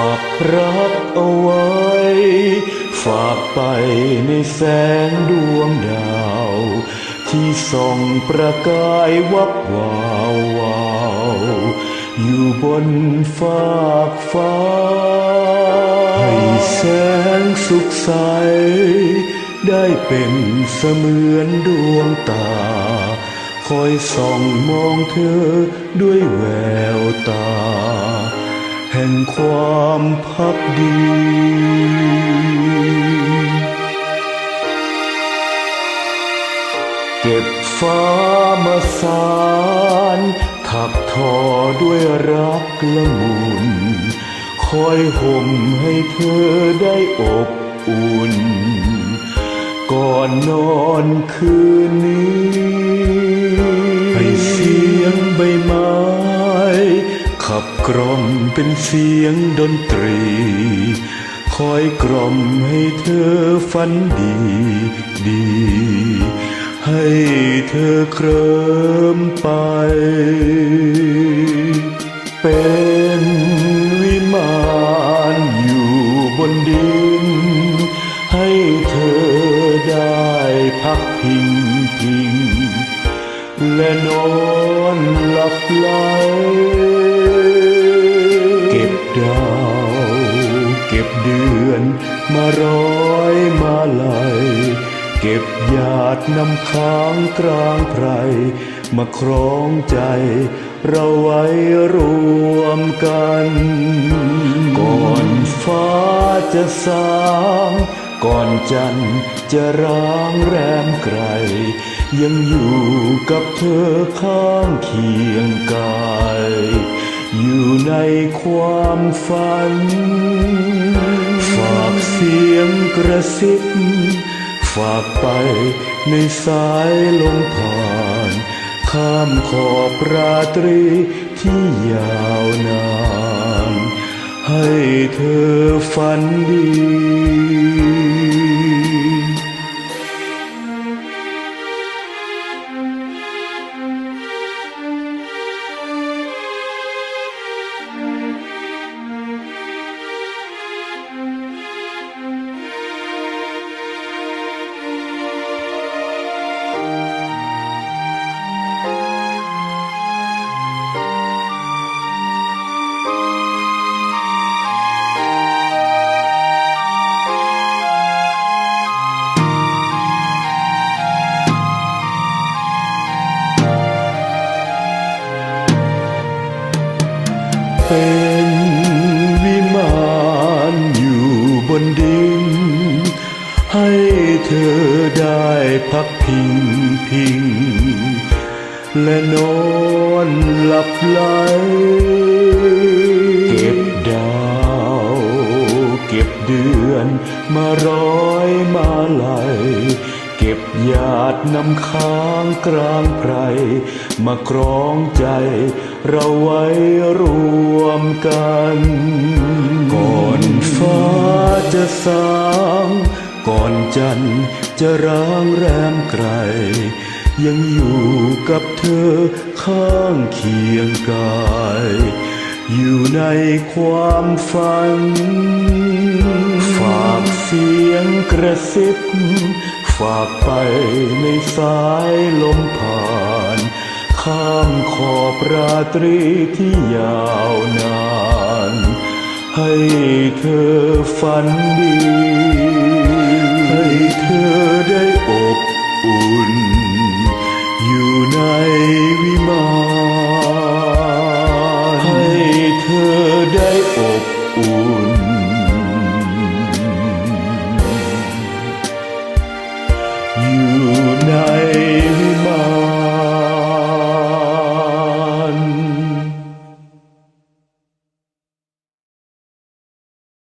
ากรักเอาไว้ ฝากไปในแสงดวงดาว ที่ส่องประกายวับวาววาวอยู่บนฟากฟ้า ให้แสงสุขใส ได้เป็นเสมือนดวงตา คอยส่องมองเธอด้วยแววตา ห่งความพักดีเก็บฟ้ามาสารถักทอด้วยรักละมุนคอยห่มให้เธอได้อบอุ่น ก่อนนอนคืนนี้ให้เสียงใบไม้ขับกล่อม เป็นเสียงดนตรี คอยกล่อมให้เธอฝันดีดี ให้เธอเคลิ้มไป เป็นวิมานอยู่บนดิน ให้เธอได้พักพิงพิงและนอนหลับไหล ดาวเก็บเดือนมาร้อยมาลัยเก็บหยาดน้ำค้างกลางไพรมาครองใจ เราไว้รวมกัน ก่อนฟ้าจะสางก่อนจันทร์จะร้างแรมไกล ยังอยู่กับเธอข้างเคียงกาย ในความฝัน ฝากเสียงกระซิบ ฝากไปในสายลมผ่าน ข้ามขอบราตรีที่ยาวนาน ให้เธอฝันดี เธอได้พักพิงพิง และนอนหลับไหลเก็บดาว เก็บเดือนมาร้อยมาลัยเก็บหยาดน้ำค้างกลางไพรมาครองใจ เราไว้รวมกัน ก่อนฟ้าจะสาง ก่อนจันจะร้างแรมไกล ยังอยู่กับเธอข้างเคียงกาย อยู่ในความฝัน ฝากเสียงกระซิบ ฝากไปในสายลมผ่านข้ามขอบราตรีที่ยาวนาน ให้เธอฝันดี trái ột uốn